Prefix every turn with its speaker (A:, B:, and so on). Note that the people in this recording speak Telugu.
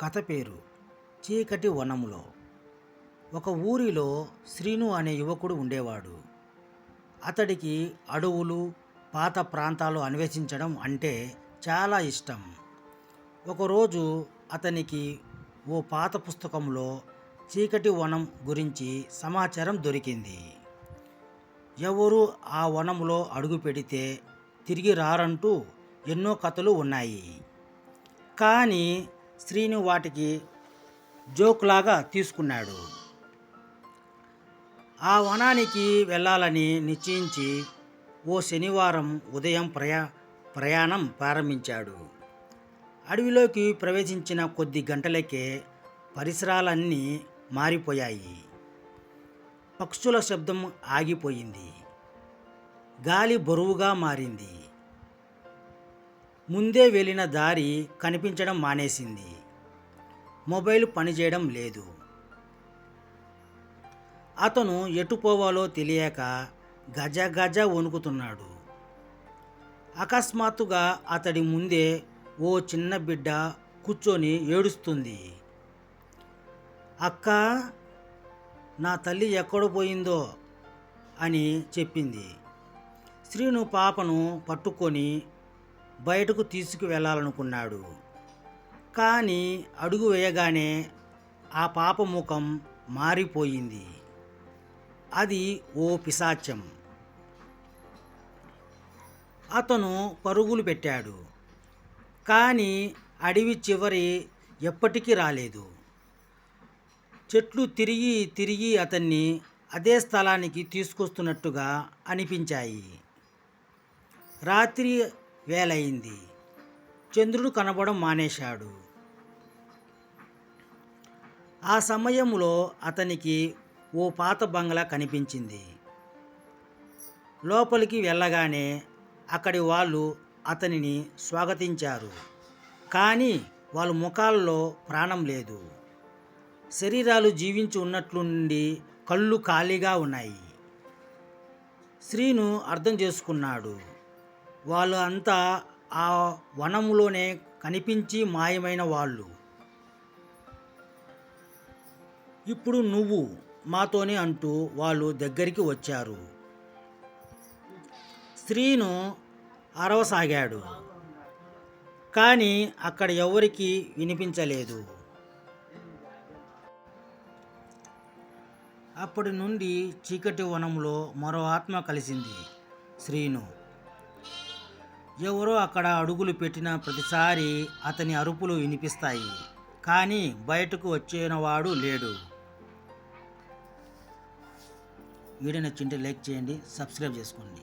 A: కథ పేరు చీకటి వనములో. ఒక ఊరిలో శ్రీను అనే యువకుడు ఉండేవాడు. అతడికి అడవులు పాత ప్రాంతాలు అన్వేషించడం అంటే చాలా ఇష్టం. ఒకరోజు అతనికి ఓ పాత పుస్తకంలో చీకటి వనం గురించి సమాచారం దొరికింది. ఎవరు ఆ వనంలో అడుగు పెడితే తిరిగి రారంటూ ఎన్నో కథలు ఉన్నాయి. కానీ స్త్రీని వాటికి జోక్లాగా తీసుకున్నాడు. ఆ వనానికి వెళ్ళాలని నిశ్చయించి ఓ శనివారం ఉదయం ప్రయా ప్రయాణం ప్రారంభించాడు. అడవిలోకి ప్రవేశించిన కొద్ది గంటలకే పరిసరాలన్నీ మారిపోయాయి. పక్షుల శబ్దం ఆగిపోయింది. గాలి బరువుగా మారింది. ముందే వెళ్ళిన దారి కనిపించడం మానేసింది. మొబైల్ పనిచేయడం లేదు. అతను ఎటు పోవాలో తెలియక గజ గజ వణుకుతున్నాడు. అకస్మాత్తుగా అతడి ముందే ఓ చిన్న బిడ్డ కూర్చొని ఏడుస్తుంది. అక్క నా తల్లి ఎక్కడ పోయిందో? అని చెప్పింది. శ్రీను పాపను పట్టుకొని బయటకు తీసుకువెళ్ళాలనుకున్నాడు. కానీ అడుగు వేయగానే ఆ పాప ముఖం మారిపోయింది. అది ఓ పిశాచం. అతను పరుగులు పెట్టాడు. కానీ అడవి చివరి ఎప్పటికీ రాలేదు. చెట్లు తిరిగి తిరిగి అతన్ని అదే స్థలానికి తీసుకొస్తున్నట్టుగా అనిపించాయి. రాత్రి వేలయింది చంద్రుడు కనబడం మానేశాడు. ఆ సమయంలో అతనికి ఓ పాత బంగ్లా కనిపించింది. లోపలికి వెళ్ళగానే అక్కడి వాళ్ళు అతనిని స్వాగతించారు. కానీ వాళ్ళ ముఖాల్లో ప్రాణం లేదు. శరీరాలు జీవించి ఉన్నట్లుండి కళ్ళు ఖాళీగా ఉన్నాయి. శ్రీను అర్థం చేసుకున్నాడు. వాళ్ళు అంతా ఆ వనంలోనే కనిపించి మాయమైన వాళ్ళు. ఇప్పుడు నువ్వు మాతోనే అంటూ వాళ్ళు దగ్గరికి వచ్చారు. స్త్రీను అరవసాగాడు. కానీ అక్కడ ఎవరికి వినిపించలేదు. అప్పటి నుండి చీకటి వనంలో మరో ఆత్మ కలిసింది శ్రీను ఎవరో అక్కడ అడుగులు పెట్టిన ప్రతిసారి అతని అరుపులు వినిపిస్తాయి. కానీ బయటకు వచ్చేనవాడు లేడు. వీడియో నచ్చింటే లైక్ చేయండి సబ్స్క్రైబ్ చేసుకోండి.